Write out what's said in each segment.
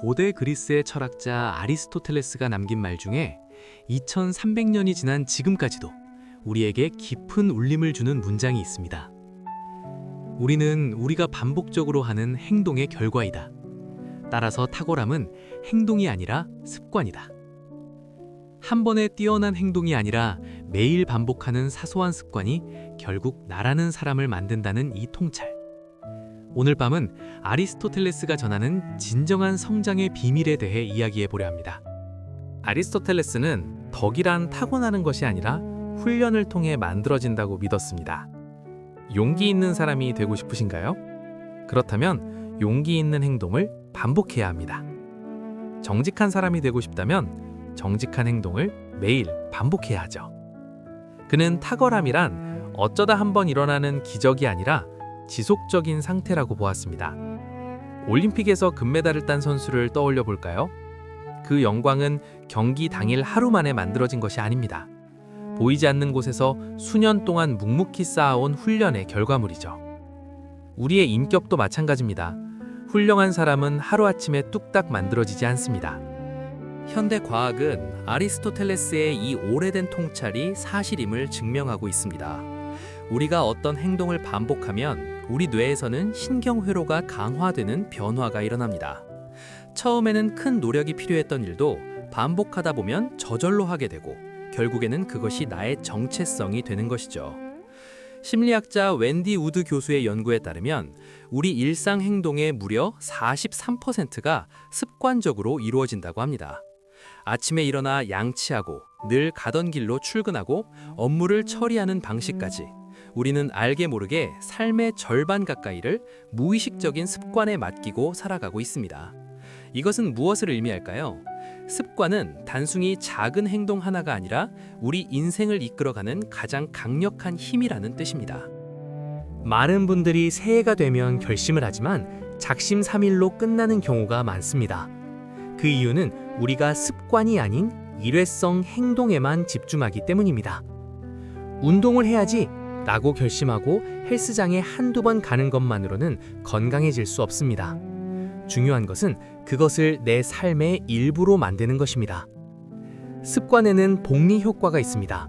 고대 그리스의 철학자 아리스토텔레스가 남긴 말 중에 2300년이 지난 지금까지도 우리에게 깊은 울림을 주는 문장이 있습니다. 우리는 우리가 반복적으로 하는 행동의 결과이다. 따라서 탁월함은 행동이 아니라 습관이다. 한 번에 뛰어난 행동이 아니라 매일 반복하는 사소한 습관이 결국 나라는 사람을 만든다는 이 통찰. 오늘 밤은 아리스토텔레스가 전하는 진정한 성장의 비밀에 대해 이야기해 보려 합니다. 아리스토텔레스는 덕이란 타고나는 것이 아니라 훈련을 통해 만들어진다고 믿었습니다. 용기 있는 사람이 되고 싶으신가요? 그렇다면 용기 있는 행동을 반복해야 합니다. 정직한 사람이 되고 싶다면 정직한 행동을 매일 반복해야 하죠. 그는 탁월함이란 어쩌다 한 번 일어나는 기적이 아니라 지속적인 상태라고 보았습니다. 올림픽에서 금메달을 딴 선수를 떠올려 볼까요? 그 영광은 경기 당일 하루 만에 만들어진 것이 아닙니다. 보이지 않는 곳에서 수년 동안 묵묵히 쌓아온 훈련의 결과물이죠. 우리의 인격도 마찬가지입니다. 훌륭한 사람은 하루아침에 뚝딱 만들어지지 않습니다. 현대 과학은 아리스토텔레스의 이 오래된 통찰이 사실임을 증명하고 있습니다. 우리가 어떤 행동을 반복하면 우리 뇌에서는 신경회로가 강화되는 변화가 일어납니다. 처음에는 큰 노력이 필요했던 일도 반복하다 보면 저절로 하게 되고 결국에는 그것이 나의 정체성이 되는 것이죠. 심리학자 웬디 우드 교수의 연구에 따르면 우리 일상 행동의 무려 43%가 습관적으로 이루어진다고 합니다. 아침에 일어나 양치하고 늘 가던 길로 출근하고 업무를 처리하는 방식까지 우리는 알게 모르게 삶의 절반 가까이를 무의식적인 습관에 맡기고 살아가고 있습니다. 이것은 무엇을 의미할까요? 습관은 단순히 작은 행동 하나가 아니라 우리 인생을 이끌어가는 가장 강력한 힘이라는 뜻입니다. 많은 분들이 새해가 되면 결심을 하지만 작심삼일로 끝나는 경우가 많습니다. 그 이유는 우리가 습관이 아닌 일회성 행동에만 집중하기 때문입니다. 운동을 해야지 라고 결심하고 헬스장에 한두 번 가는 것만으로는 건강해질 수 없습니다. 중요한 것은 그것을 내 삶의 일부로 만드는 것입니다. 습관에는 복리 효과가 있습니다.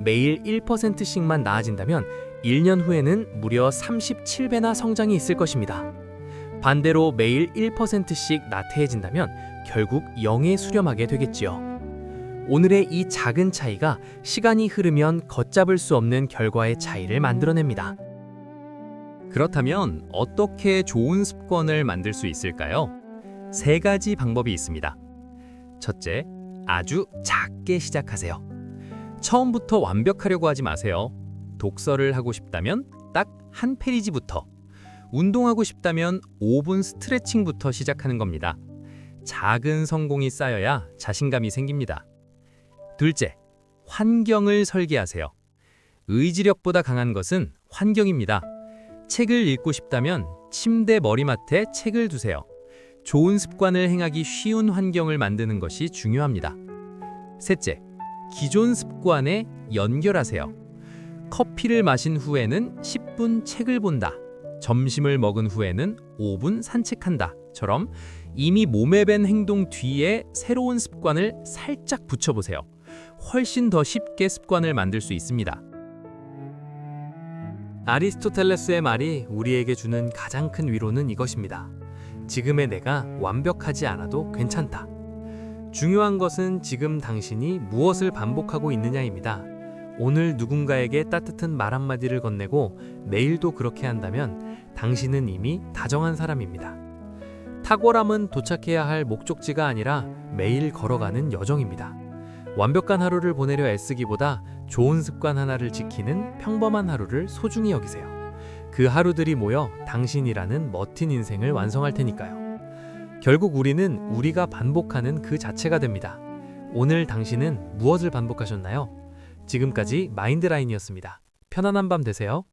매일 1%씩만 나아진다면 1년 후에는 무려 37배나 성장이 있을 것입니다. 반대로 매일 1%씩 나태해진다면 결국 0에 수렴하게 되겠지요. 오늘의 이 작은 차이가 시간이 흐르면 걷잡을 수 없는 결과의 차이를 만들어냅니다. 그렇다면 어떻게 좋은 습관을 만들 수 있을까요? 세 가지 방법이 있습니다. 첫째, 아주 작게 시작하세요. 처음부터 완벽하려고 하지 마세요. 독서를 하고 싶다면 딱 한 페이지부터, 운동하고 싶다면 5분 스트레칭부터 시작하는 겁니다. 작은 성공이 쌓여야 자신감이 생깁니다. 둘째, 환경을 설계하세요. 의지력보다 강한 것은 환경입니다. 책을 읽고 싶다면 침대 머리맡에 책을 두세요. 좋은 습관을 행하기 쉬운 환경을 만드는 것이 중요합니다. 셋째, 기존 습관에 연결하세요. 커피를 마신 후에는 10분 책을 본다. 점심을 먹은 후에는 5분 산책한다.처럼 이미 몸에 밴 행동 뒤에 새로운 습관을 살짝 붙여보세요. 훨씬 더 쉽게 습관을 만들 수 있습니다. 아리스토텔레스의 말이 우리에게 주는 가장 큰 위로는 이것입니다. 지금의 내가 완벽하지 않아도 괜찮다. 중요한 것은 지금 당신이 무엇을 반복하고 있느냐입니다. 오늘 누군가에게 따뜻한 말 한마디를 건네고 내일도 그렇게 한다면 당신은 이미 다정한 사람입니다. 탁월함은 도착해야 할 목적지가 아니라 매일 걸어가는 여정입니다. 완벽한 하루를 보내려 애쓰기보다 좋은 습관 하나를 지키는 평범한 하루를 소중히 여기세요. 그 하루들이 모여 당신이라는 멋진 인생을 완성할 테니까요. 결국 우리는 우리가 반복하는 그 자체가 됩니다. 오늘 당신은 무엇을 반복하셨나요? 지금까지 마인드라인이었습니다. 편안한 밤 되세요.